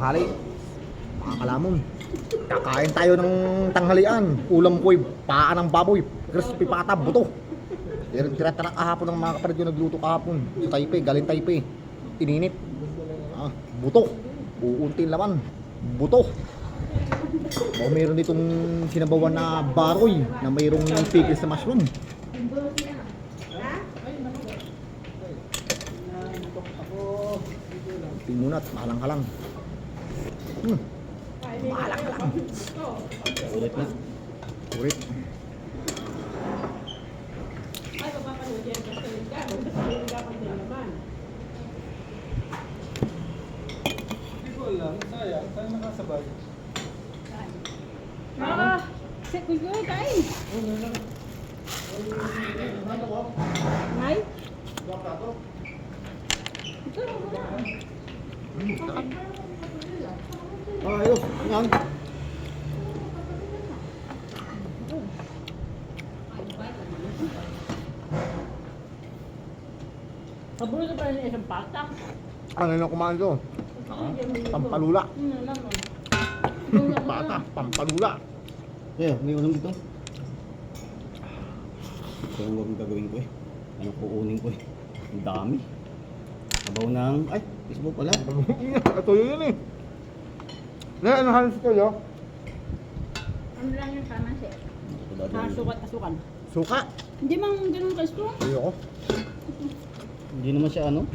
tanghali. Mga. Kakain tayo ng tanghalian. Ulam ko'y paa ng baboy. Crispy pata, buto. Tira-tira kahapon ng mga kapatid ko nagluto kahapon. Sa Taipei, galing Taipei. Ininit. Ah, buto. Uunting laman. Buto. O meron ditong sinabawan na baroy na mayroong pickles sa mushroom. Tingnan at mahalang halang. Hmm. Mahalang halang. Ulit na. Nakasabay. Ah, sit ko yun, kain. Ngay? Ito, wala. Ayos. Yan. Paborito pa rin isang pasta. Ano yung kumain to? Pampalula. Mo. Bata, pampalula. Kaya, may ulam dito. Ito yung gagawin gagawin ko eh. Ano kukunin ko eh. Ang dami. Sabaw ng... Ay, Facebook pala. Ito yun eh. Na, ano halos ko yo? Ano lang yung? Ito daw Ah, sukat asukan. Suka. Hindi mang ganun ka strong. Ayoko. Hindi naman siya ano.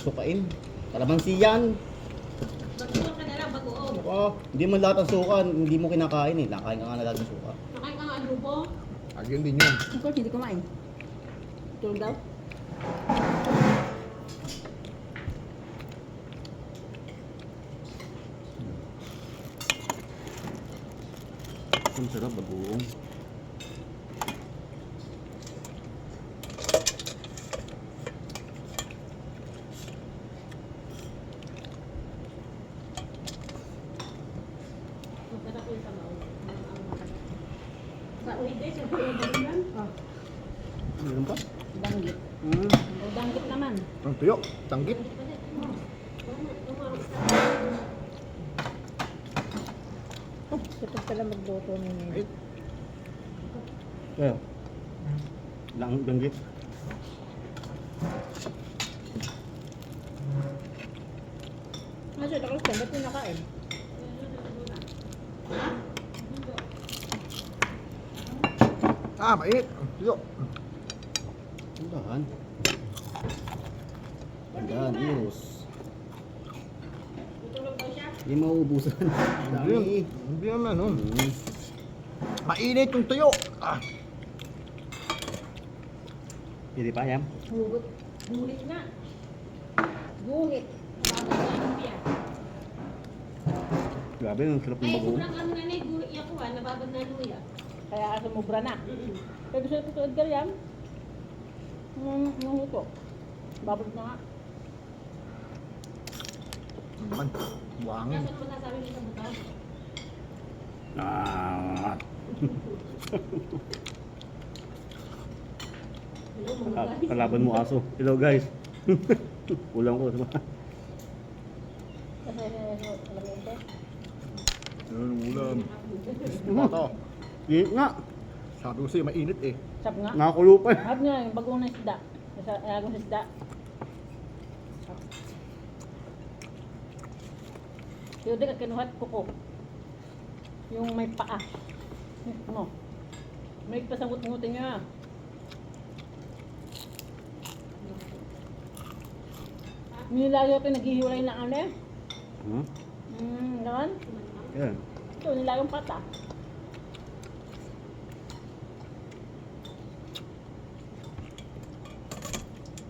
Sukain. Kalamansi yan. Bagoong ka na lang, bagoong. Oh, hindi man lahat ng suka, hindi mo kinakain eh. Nakain ka nga na lahat ng suka. Nakain ka nga adobo. Agyan din yun. Ako, hindi kumain. Tulog daw. Ang sarap, bagoong. Masarap yung sabaw. Sa uite, sa uite yan. Oh, Meron pa? danggit. Hmm. Oh, danggit naman. Ang tuyo. Tanggit. Oh, ito magluto ninyo. Ay, Kaya. Lang, langgit. Kasi ito kasi, ba't yung nakain? ah, mainit. Ang tuyo. Tandahan. Tandahan, Eros. Tutulog daw siya. Hindi mauubusan. Dami. Hindi naman, oh. Hmm. Mainit yung tuyo. Ah, Hindi pa yan? Hugot. Gulit na piya. Grabe, ang sarap ng Ay, bagoong. sobrang ano na na, gulit niya ko ha, nababad na luya. Kaya ka sumubra na. Kaya gusto ko tuod ka yan. Yung huto. Babag na nga. Ano naman. Sa buto? Ah. Ah, guys. Kalaban mo aso. Hello guys. Ulang ko. diba? Yun, ulam. Ito. Hindi nga. Sabi ko sa'yo, mainit eh. Sab nga. Nakakulo pa. Hab nga, yung bagong na isda. Nasa agong isda. Yung di ka kinuhat kuko. Yung may paa. No. May pasangot-ngutin niya. Nilayo ito, naghihiwalay na ano eh. Hmm? Hmm, naman. Yan. Ito, nilayong pata.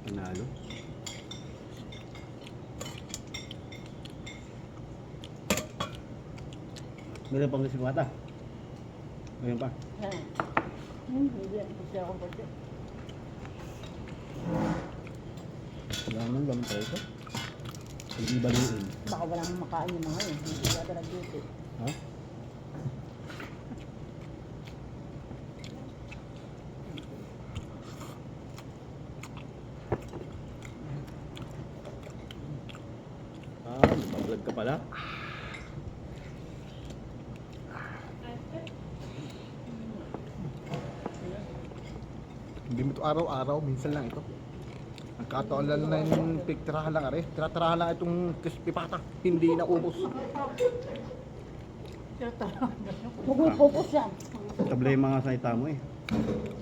Panalo. Meron pang si mata. Meron pa. Yan. Hmm, hindi. Hindi ako pwede. Wala naman laman tayo ito. Hindi baluin. Baka walang makain yung mga yun. Hindi yata nag-duty. Ha? Ah, nagbablog ka pala. Hindi araw-araw, minsan lang ito. Ang kataon lang na yung pigtirahan lang are. Tira-tirahan lang itong crispy pata. Hindi na ubos. Pupupos yan. Problema nga sa ita mo eh.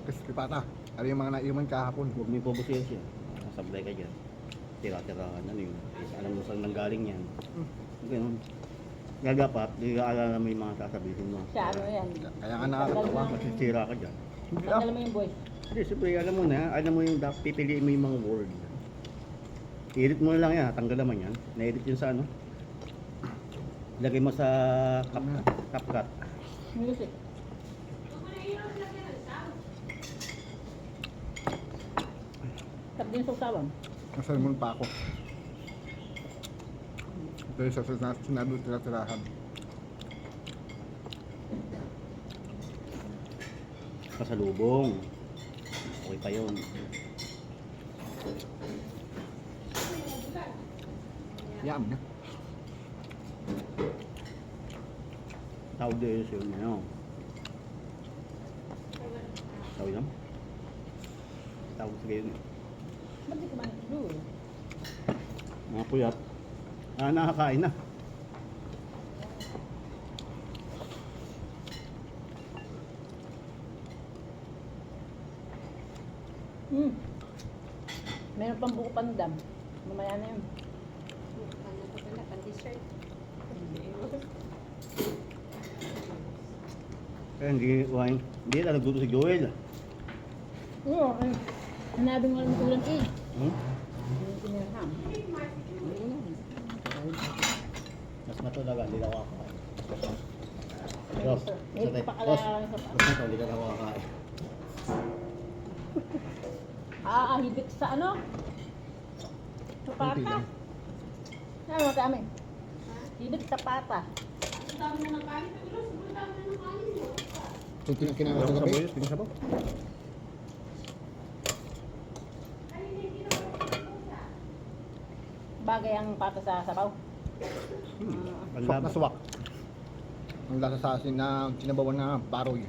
Crispy pata. Ano yung mga naiuman kahapon? Huwag mo ipobusin siya. Sablay ka dyan. Tira-tirahan. Ano yun? Alam mo saan nanggaling yan. Ganun. Gagapat, di ka alala mo yung mga sasabihin mo. Siya ano yan. Kaya nga nakakatawa. Masisira ka dyan. Hindi. Tanggal mo yung voice. Hindi, siyempre, alam mo na, alam mo yung dapat pipiliin mo yung mga word. I-edit mo na lang yan, tanggal naman yan. Na-edit yun sa ano. Lagay mo sa cap, CapCut. Music. Tap din sa usawan. Nasalmon pa ako. Ito yung sa- sinabi tira-tirahan. Pasalubong. Okay pa yun. Yam na. Tawag din yun yun. Ano? Tawag yun? Tawag sa gayon. Ba't di kumain ito? Mga puyat. Ah, nakakain na. Hmm. Meron pang buko pandam. Mamaya na yun. Ano ko pala, pan-dessert. Kaya hindi, wine. Hindi na nagluto si Joel. Oo, eh. Sinabi nga ng tulang eh. Hmm? Yung tinirham. Mas na talaga, hindi ako kakain. Ross, Eh, sa tayo. pakala Ross, sa Ross na to, hindi ka na ako kakain. Ah, ah, hibik sa ano? Sa pata. Ano, dami. Hibik sa pata. Ang dami na ng. Pero sobrang dami na ng. Ito yung sa gabi. boyos, pinasabaw. Bagay ang pata sa sabaw. Hmm. Swak na swak. Ang lasa sa asin na sinabawan na baroy.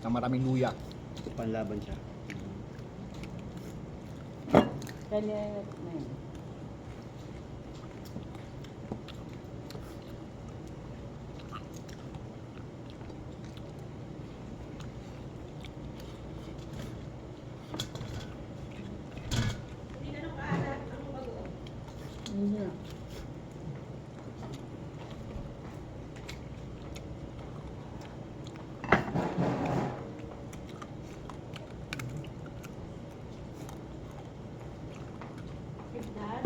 Na maraming luya. Panlaban siya. Ganyan na yun. Hindi na nakaalat. Ang bago. Hindi na. Tignan.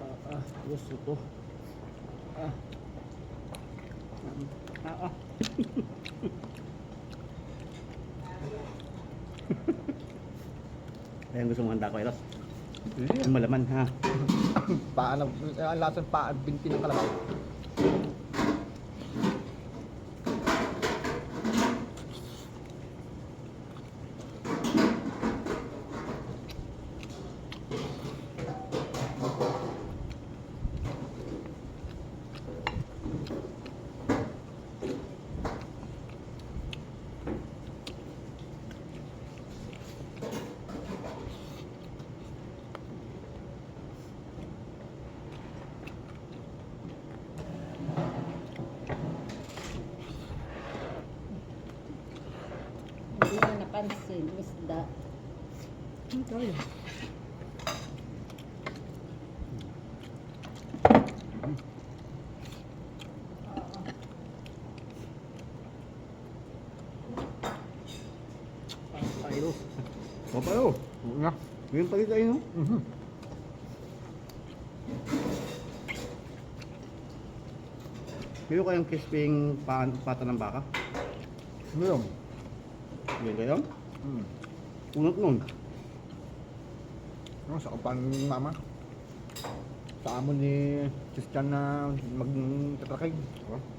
Ah, ah, to. Ah. Ah, ah. Ayan gusto mo handa ko, Eros. Yung malaman, ha? Paan ang ang lasa ng paan binti ng kalabaw. Hindi na napansin. Isda. Ah, Eros. Papayo. Nga. Ngayon pa rin tayo, no? Mhm. Kayo kayong crisping pa pata ng baka? Ano Ngayon kayo? Hmm. Unot nun. Ano, sa kapan ni mama. Sa amo ni Christian na magtatrakay. Oh.